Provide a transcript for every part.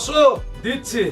বসো দিচ্ছি।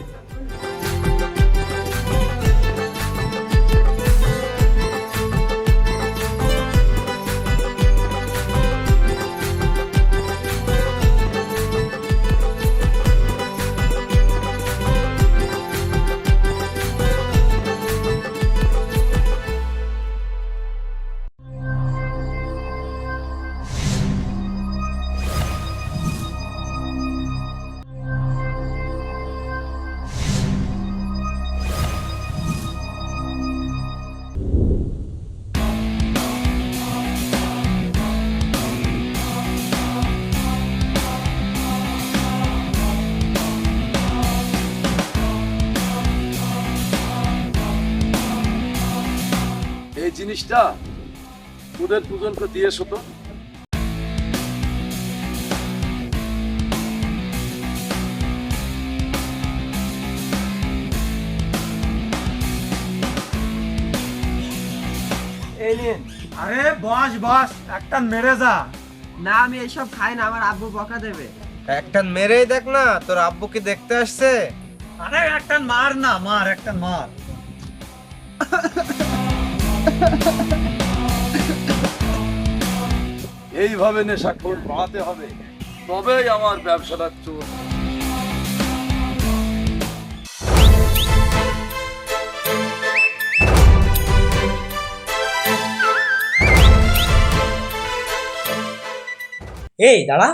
এই জিনিসটা ওদের দুজনকে দিয়েছ তো? এই আরে বস বস একটা মেরে যা। না আমি এইসব খাই না আমার আব্বু বকা দেবে। একটা মেরেই দেখ না তোর আব্বু কি দেখতে আসছে? আরে একটা মার না মার একটা মার। এইভাবে নেশাখোর বাড়াতে হবে। তবেই আমার ব্যবসাটা চোর এই, দাঁড়া।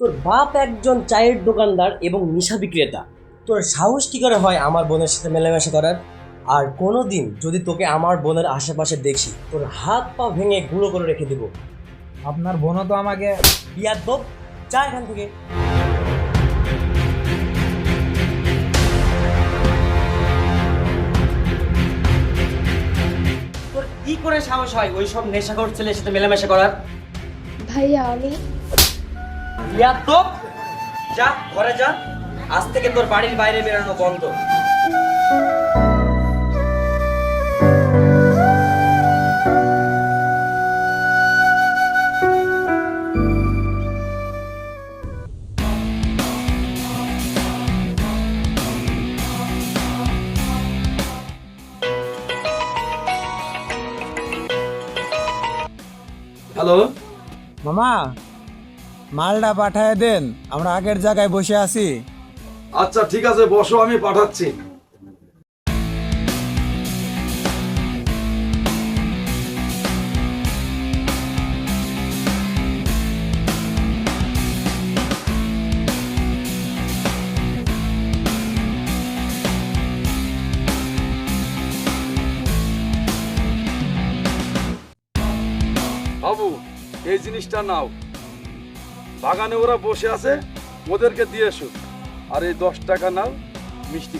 তোর বাপ একজন চায়ের দোকানদার এবং নেশা বিক্রেতা। তোর সাহস কি করে হয় আমার বোনের সাথে মেলামেশা করার? আর কোনো দিন যদি তোকে আমার বোনের আশেপাশে দেখি তোর হাত পা ভেঙে গুঁড়ো করে রেখে দিব। আপনার বোনও তো আমাকে বিয়ার দোপ যা এখান থেকে। তোর কি করে সাহস হয় ওই সব নেশাখোর ছেলের সাথে মেলামেশা করার? ভাইয়া আমি বিয়ার দোপ যা ঘরে যা। আজ থেকে তোর বাড়ির বাইরে বেরোনো বন্ধ। মামা মালটা পাঠায় দেন, আমরা আগের জায়গায় বসে আছি। আচ্ছা ঠিক আছে, বসো, আমি পাঠাচ্ছি। জিনিসটা নাও। বাগানে ওরা বসে আছে, ওদেরকে দিয়ে এসো। আর এই দশ টাকা নাও, মিষ্টি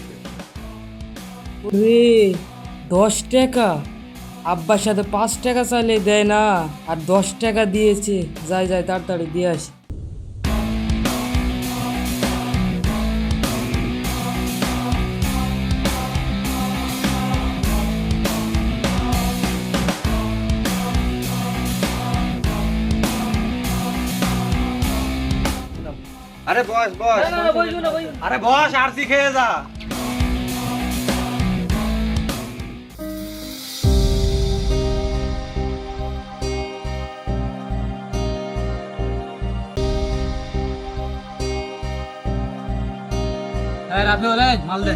দশ টাকা? আব্বার সাথে পাঁচ টাকা চাইলে দেয় না। আর দশ টাকা দিয়েছে। যাই যাই, তাড়াতাড়ি দিয়ে আসি। আরে বস বস। আরে বস আরসি খেয়ে যা। মাল দে।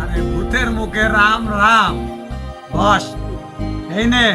আরে ভূতের মুখে রাম রাম। বস এই নে।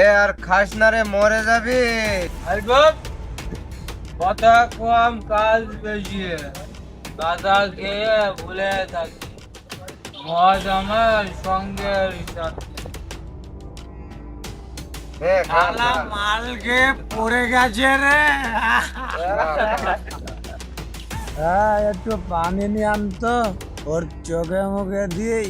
এ আর খাস না রে মরে যাবি। কথা কম কাজ বেশি। দাদা খেয়ে ভুলে থাকি। মজ আমার সঙ্গের সাথে। এ, খা, খা। পড়ে গেছে রে। হ্যাঁ একটু পানি নিয়ে আনতো ওর চোখে মুখে দিয়েই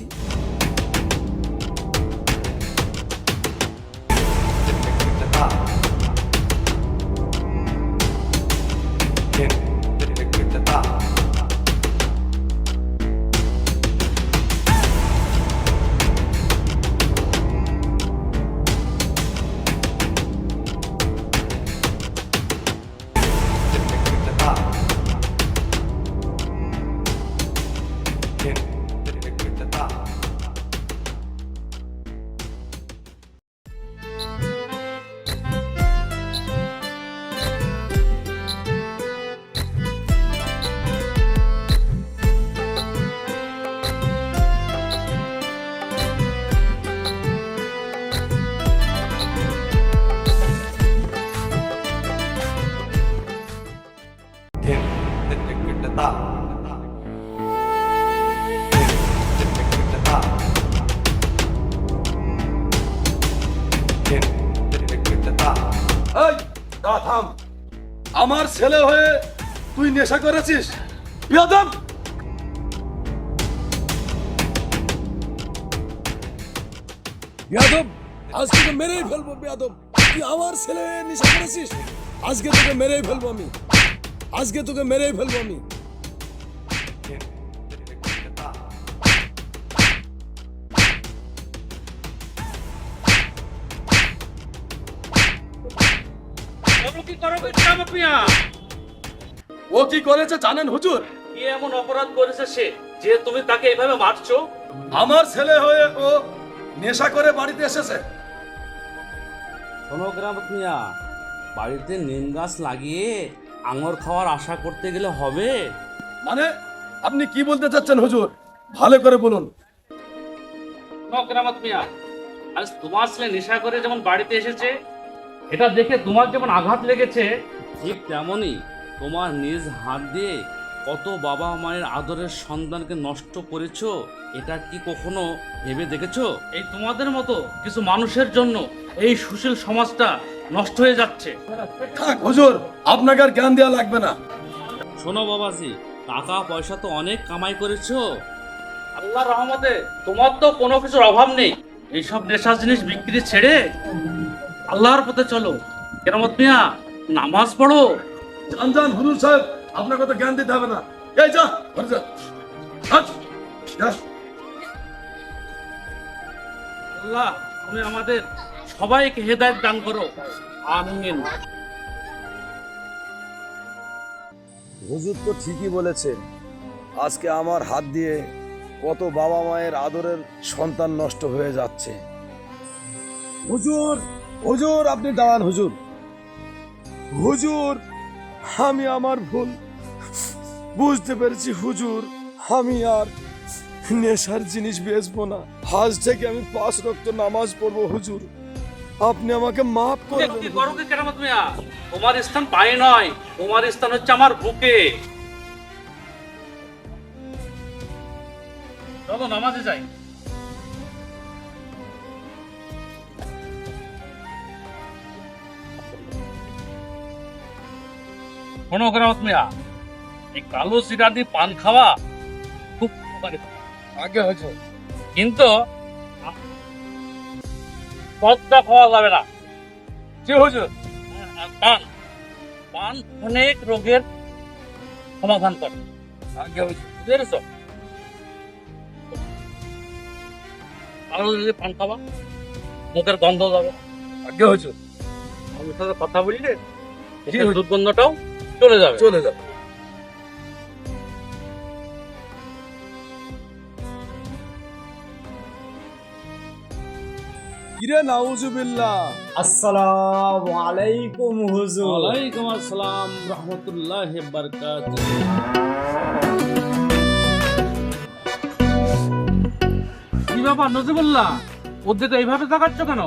আমার ছেলে হয়ে তুই নেশা করেছিস? বিয়াদব! আজকে তো মেরেই ফেলব, বেয়াদব। তুই আমার ছেলে নেশা করেছিস? আজকে তোকে মেরেই ফেলব আমি। আজকে তোকে মেরেই ফেলব আমি। কি করেছে জানেন হুজুর? কি এমন অপরাধ করেছে সে যে তুমি তাকে এভাবে মারছো? আমার ছেলে হয়ে ও নেশা করে বাড়িতে এসেছে। শোনো গ্রামত মিয়া বাড়িতে নিম গাছ লাগিয়ে আঙুর খাওয়ার আশা করতে গেলে হবে। মানে আপনি কি বলতে চাচ্ছেন হুজুর? ভালো করে বলুন। নকরামত মিয়া আজ তোমার ছেলে নেশা করে যেমন বাড়িতে এসেছে এটা দেখে তোমার যেমন আঘাত লেগেছে ঠিক তেমনই তোমার নিজ হাত দিয়ে কত বাবা মায়ের আদরের সন্তানকে নষ্ট করেছ এটা কি কখনো ভেবে দেখেছ? এই তোমাদের মতো কিছু মানুষের জন্য এই সুশীল সমাজটা নষ্ট হয়ে যাচ্ছে। থাক হুজুর আপনাকে আর জ্ঞান দেওয়া লাগবে না। শোনো বাবাজি টাকা পয়সা তো অনেক কামাই করেছ। আল্লাহর রহমতে তোমার তো কোনো কিছুর অভাব নেই। এইসব নেশার জিনিস বিক্রি ছেড়ে আল্লাহর পথে চলো। কেরামত মিয়া নামাজ পড়ো। হুজুর সাহেব আপনাকে তো জ্ঞান দিতে হবে না। এই যা ঘরে যা। আল্লাহ তুমি আমাদের সবাইকে হেদায়েত দান করো। আমিন। হুজুর তো ঠিকই বলেছেন আজকে আমার হাত দিয়ে কত বাবা মায়ের আদরের সন্তান নষ্ট হয়ে যাচ্ছে। হুজুর হুজুর আপনি দাঁড়ান হুজুর। হুজুর আমি আমার ভুল। বুঝতে পেরেছি হুজুর। আমি আর নেশার জিনিস বেচবো না। আজ থেকে আমি পাঁচ রক্ত নামাজ পড়ব হুজুর। আপনি আমাকে মাফ করে কি দেন করো কি কেরামত মিয়া তোমার স্থান পায়ে নয় তোমার স্থান হচ্ছে আমার বুকে। চলো নামাজে যাই। শোনো কেরামত মিয়া এই কালো সিরা দিয়ে পান খাওয়া খুব উপকারিতা। আগে হয়েছে। কিন্তু পদটা খাওয়া যাবে না। কি হুজুর। পান। পান অনেক রোগের সমাধান করে। আগে হয়েছে। বুঝেছ? আরও যদি পান খাওয়া মুখের গন্ধ যাবে। আগে হয়েছে। আমার সাথে কথা বললে দুর্গন্ধটাও চলে যাবে। চলে যা কিরে নাউজুবিল্লাহ। আসসালামু আলাইকুম হুজুর। ওয়ালাইকুম আসসালাম রহমতুল্লাহ বারকাত ব্যাপার নজিবুল্লাহ ওদের এইভাবে তাকাচ্ছ কেন?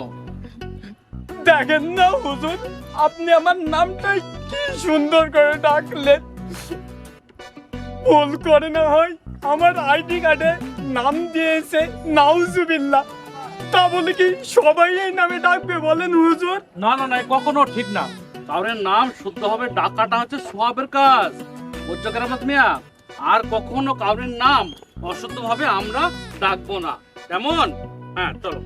দেখেন না হুজুর আপনি আমার নামটাই কি সুন্দর করে ডাকলেন। ভুল করে না হয়, আমার আইডি কার্ডে নাম দিয়েছে নাউজুবিল্লাহ। তা বলে কি সবাই এই নামে ডাকবে বলেন হুজুর? না না না কখনো ঠিক না। কারোর নাম শুদ্ধভাবে ডাকাটা হচ্ছে সোহাবের কাজ। বুঝছ কেরামত মিয়া, আর কখনো কারোর নাম অশুদ্ধভাবে আমরা ডাকবো না। কেমন? হ্যাঁ চলো।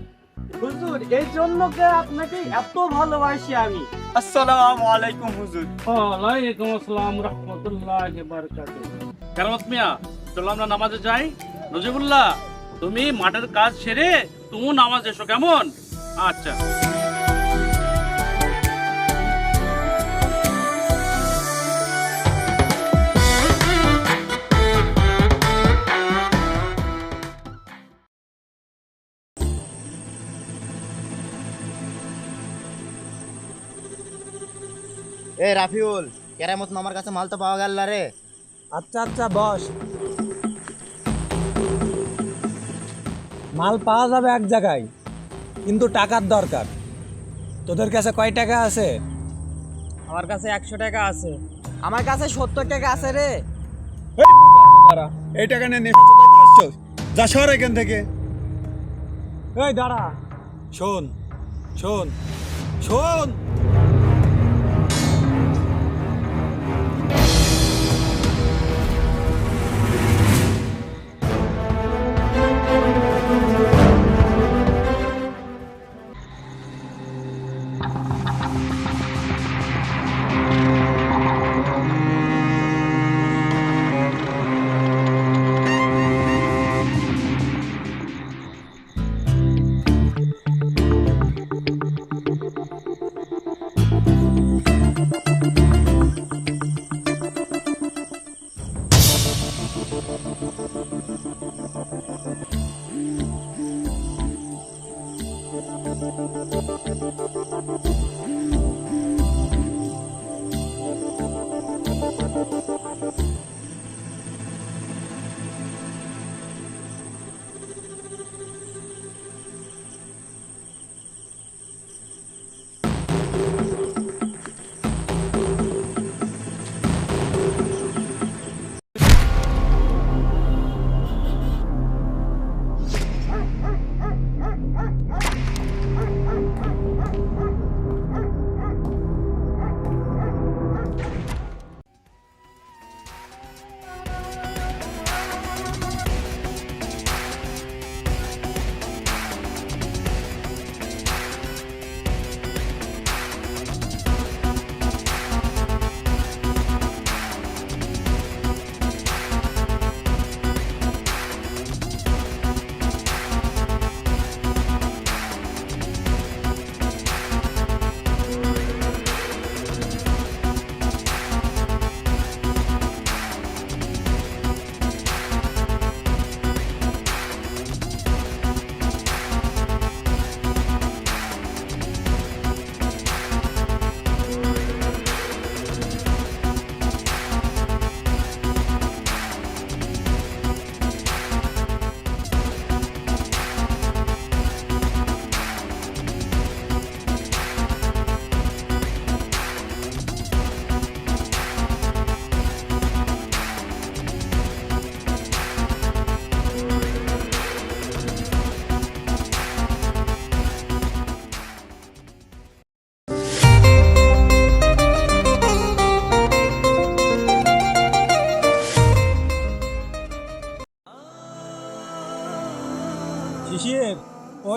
হুজুর এই জন্য কে আপনাকে এত ভালোবাসি আমি? আসসালামু আলাইকুম হুজুর। ওয়ালাইকুম আসসালাম রাহমাতুল্লাহি বারাকাতুহু। কেরামত মিয়া চলো আমরা নামাজে যাই। নজিবুল্লাহ তুমি মাঠের কাজ সেরে তুমি নামাজ এসো কেমন? আচ্ছা। এ রাফিউল কেরামত মামার কাছে মাল তো পাওয়া গেল না রে। আচ্ছা আচ্ছা বস। মাল পাওয়া যাবে এক জায়গায় কিন্তু টাকার দরকার। তোদের কাছে কয় টাকা আছে? আমার কাছে একশো টাকা আছে। আমার কাছে সত্তর টাকা আছে রে। এই টাকা নিয়ে নেশা চোদাইতে আসছো যা সর এখান থেকে। এই দাঁড়া। শোন শোন শোন।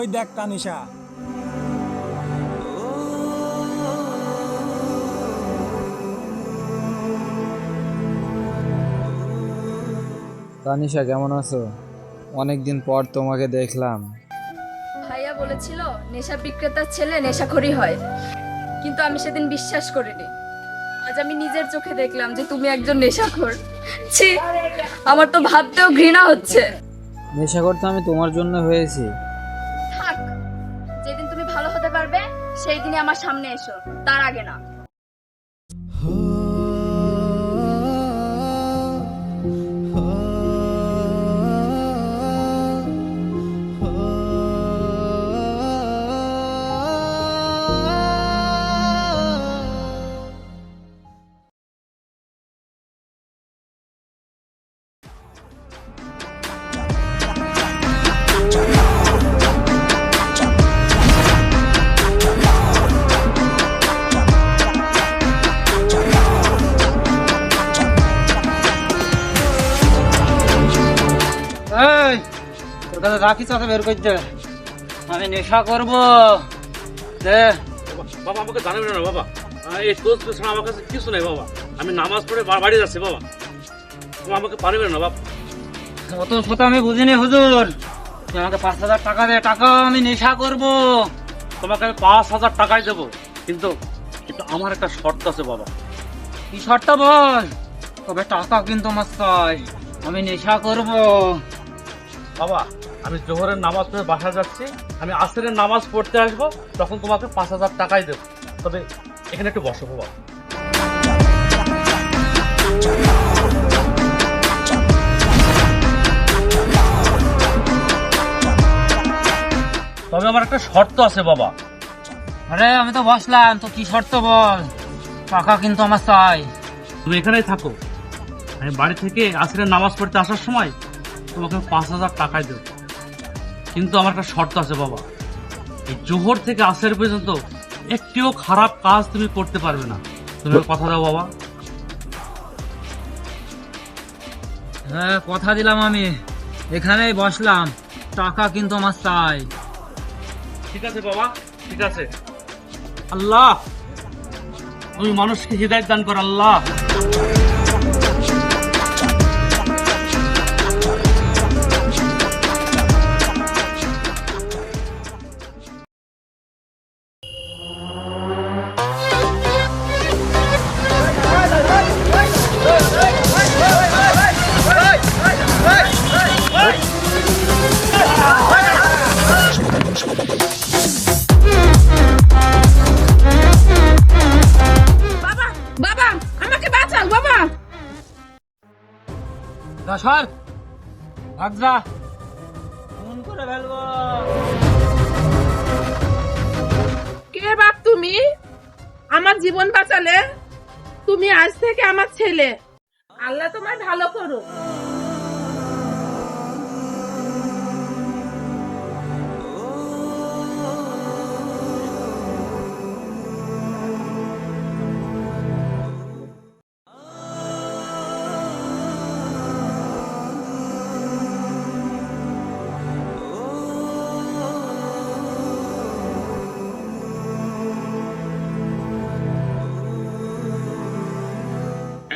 ওই দেখ তানিশা। তানিশা কেমন আছো? অনেকদিন পর তোমাকে দেখলাম। ভাইয়া বলেছিল নেশা বিক্রেতার ছেলে নেশাখোরি হয়। কিন্তু আমি সেদিন বিশ্বাস করিনি। আজ আমি নিজের চোখে দেখলাম যে তুমি একজন নেশাখোর। ছি আমার তো ভাবতেও ঘৃণা হচ্ছে। নেশা করতে আমি তোমার জন্য হয়েছি। সেই দিনে আমার সামনে এসো। তার আগে না। কাছে রাখি চাচা বের করতে। আমি নেশা করব। দে। বাবা আমাকে জানাবে না বাবা। এই তোর ছাড়া আমার কাছে কিছু নেই বাবা। আমি নামাজ পড়ে বাড়ি যাচ্ছি বাবা। তুমি আমাকে পারবে না বাবা। অত শত আমি বুঝিনি হুজুর। তুই আমাকে পাঁচ হাজার টাকা দে টাকা আমি নেশা করব। তোমাকে আমি পাঁচ হাজার টাকাই দেবো। কিন্তু কিন্তু আমার একটা শর্ত আছে বাবা। কি শর্ত বল? তবে টাকা কিন্তু আমার চাই আমি নেশা করব। বাবা আমি জোহরের নামাজ পড়ে বাসা যাচ্ছি। আমি আসরের নামাজ পড়তে আসব তখন তোমাকে পাঁচ হাজার টাকাই দেবো। তবে এখানে একটু বসো বাবা। তবে আমার একটা শর্ত আছে বাবা। আরে আমি তো বসলাম তো কি শর্ত বল? টাকা কিন্তু আমার চাই। তুমি এখানেই থাকো। আমি বাড়ি থেকে আসরের নামাজ পড়তে আসার সময় তোমাকে পাঁচ হাজার টাকাই দেবো। কিন্তু আমার একটা শর্ত আছে বাবা। এই জোহর থেকে আসের পর্যন্ত একটিও খারাপ কাজ তুমি করতে পারবে না। তুমি কথা দাও বাবা। হ্যাঁ কথা দিলাম আমি। এখানেই বসলাম। টাকা কিন্তু আমার চাই। ঠিক আছে বাবা ঠিক আছে। আল্লাহ তুমি মানুষকে হৃদায়ত দান কর আল্লাহ।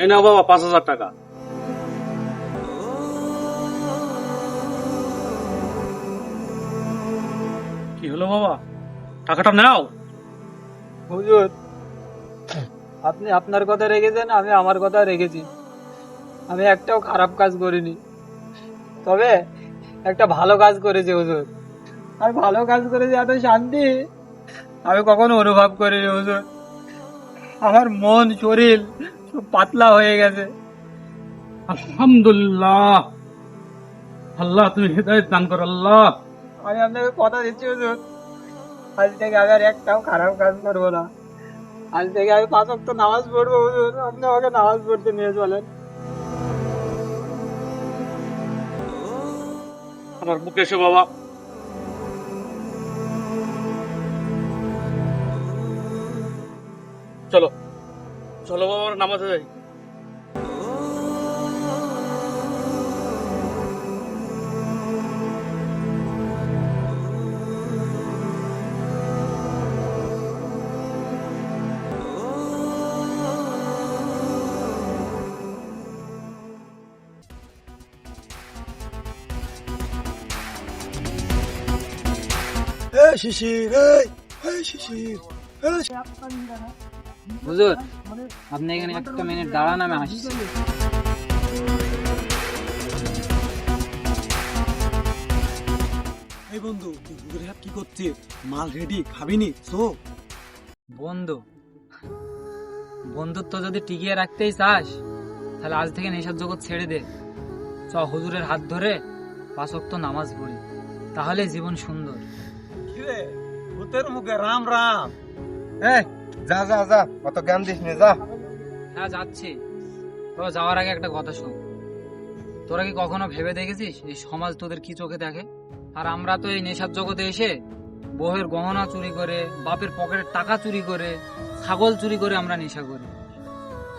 এই বাবা, পাঁচ হাজার টাকা। কি হলো বাবা? টাকাটা নাও। হুজুর, আপনি আপনার কথা রেখেছেন, আমি আমার কথা রেখেছি। আমি একটাও খারাপ কাজ করিনি। তবে একটা ভালো কাজ করেছি হুজুর। আমি ভালো কাজ করেছি, এত শান্তি আমি কখনো অনুভব করিনি হুজুর। আমার মন, শরীর পাতলা হয়ে গেছে। আলহামদুলিল্লাহ। আল্লাহ তুমি হৃদয় দান কর আল্লাহ। আমি আপনাকে কথা দিচ্ছি হুজুর। আজ থেকে আমি আর একটাও খারাপ কাজ করব না। আজ থেকে আমি পাঁচ ওয়াক্ত নামাজ পড়ব হুজুর। আপনি আমাকে নামাজ পড়তে নিয়ে চলেন। আমার বুকে এসো বাবা। চলো। চলো বাবা আমরা নামাজে যাই। শিশির এই শিশির হুজুর আপনি এখানে একটা মিনিট দাঁড়ান আমি আসছি। এই বন্ধু তুই হুজুরের হাত কি করছিস? মাল রেডি খাবিনি? তো বন্ধু বন্ধুত্ব যদি টিকিয়ে রাখতেই চাস তাহলে আজ থেকে নেশার জগৎ ছেড়ে দে। চ হুজুরের হাত ধরে পাঁচক্ত নামাজ পড়ি। তাহলে জীবন সুন্দর। কিরে ভূতের মুখে রাম রাম। এই যা যা যা অত জ্ঞান দিস নে, যা। হ্যাঁ যাচ্ছি। তো যাওয়ার আগে একটা কথা শোন। তোরা কি কখনো ভেবে দেখেছিস এই সমাজ তোদের কি চোখে দেখে? আর আমরা তো এই নেশার জগতে এসে বউয়ের গহনা চুরি করে, বাপের পকেটের টাকা চুরি করে, ছাগল চুরি করে আমরা নেশা করি।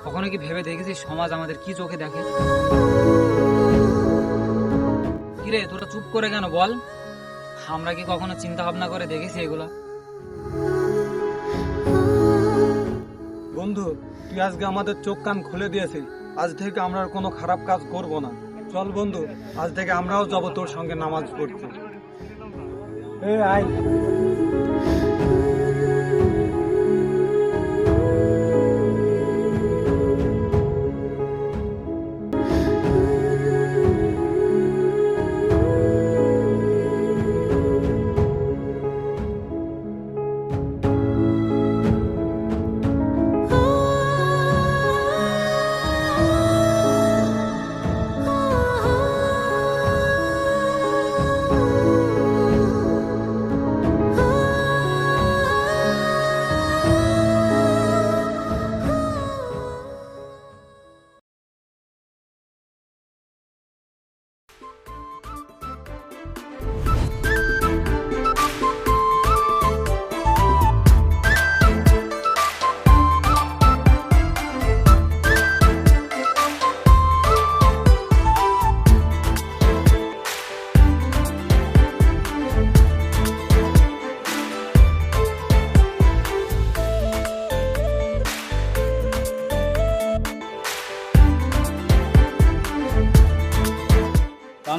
কখনো কি ভেবে দেখেছিস সমাজ আমাদের কি চোখে দেখে? কিরে, তোরা চুপ করে কেন বল? আমরা কি কখনো চিন্তা ভাবনা করে দেখেছি এগুলা? বন্ধু, তুই আজকে আমাদের চোখ কান খুলে দিয়েছিস। আজ থেকে আমরা আর কোনো খারাপ কাজ করব না। চল বন্ধু, আজ থেকে আমরাও যাব তোর সঙ্গে নামাজ পড়তে। এই আয়।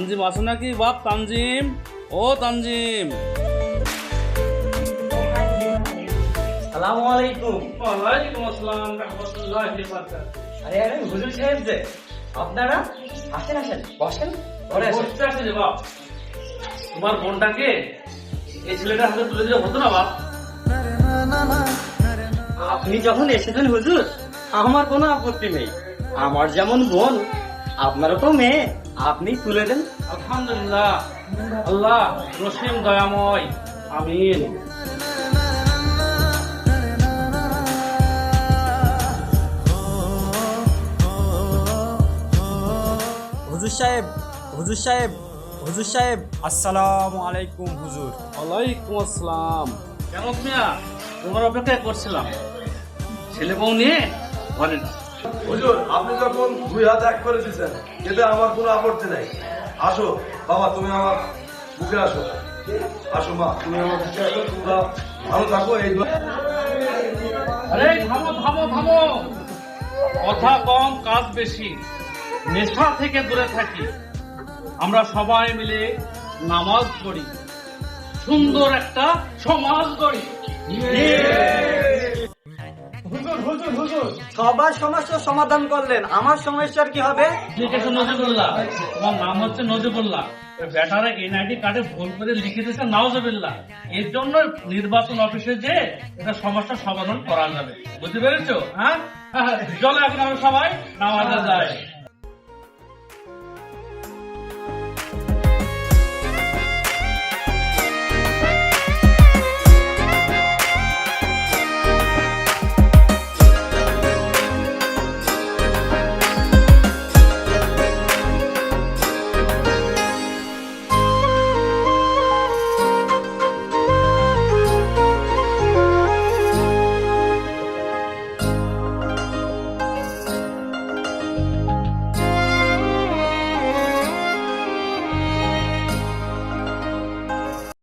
তানজিম আছে নাকি? বাপ তানজিম। ও তানজিম। আলাইকুম ওয়ালাইকুম আসসালাম রাহমাতুল্লাহি ওয়া বারাকাতুহু। আরে আরে হুজুর সাহেব যে আপনারা আসেন আসেন বসেন ঘরে বসতে আছে বাপ। তোমার বোনটাকে এই ছেলেটার হাতে তুলে দিলে হতো না বাপ? আপনি যখন এসেছেন হুজুর আমার কোনো আপত্তি নেই। আমার যেমন বোন আপনারও তো মেয়ে। আপনি তুলে দেন। আলহামদুলিল্লাহ। আল্লাহ রসিম দয়াময়। আমিন। হুজুর সাহেব হুজুর সাহেব হুজুর সাহেব আসসালামু আলাইকুম হুজুর। ওয়ালাইকুম আসসালাম। কেন মিয়া? তোমার অপেক্ষায় করছিলাম। ছেলে বউ নিয়ে ঘরে হুজুর আপনি যখন দুই হাত এক করে দিচ্ছেন এতে আমার কোনো আপত্তি নাই। আসো বাবা তুমি আমার বুকে আসো। আসো মা তুমি আমার বুকে আসো তোমরা ভালো থাকো এই আরে থামো থামো থামো। কথা কম কাজ বেশি। নেশা থেকে দূরে থাকি। আমরা সবাই মিলে নামাজ পড়ি। সুন্দর একটা সমাজ গড়ি। সবার সমস্যার সমাধান করলেন। আমার সমস্যার কি হবে? ঠিক আছে নজিবুল্লাহ তোমার নাম হচ্ছে নজিবুল্লাহ ব্যাটারা এনআইডি কার্ডে ভুল করে লিখে দিয়েছে নাওজবিল্লাহ। এর জন্য নির্বাচন অফিসে যে এটা সমস্যা সমাধান করা যাবে। বুঝতে পেরেছ? হ্যাঁ। চলো এখন আমরা সবাই নামাজে যাই।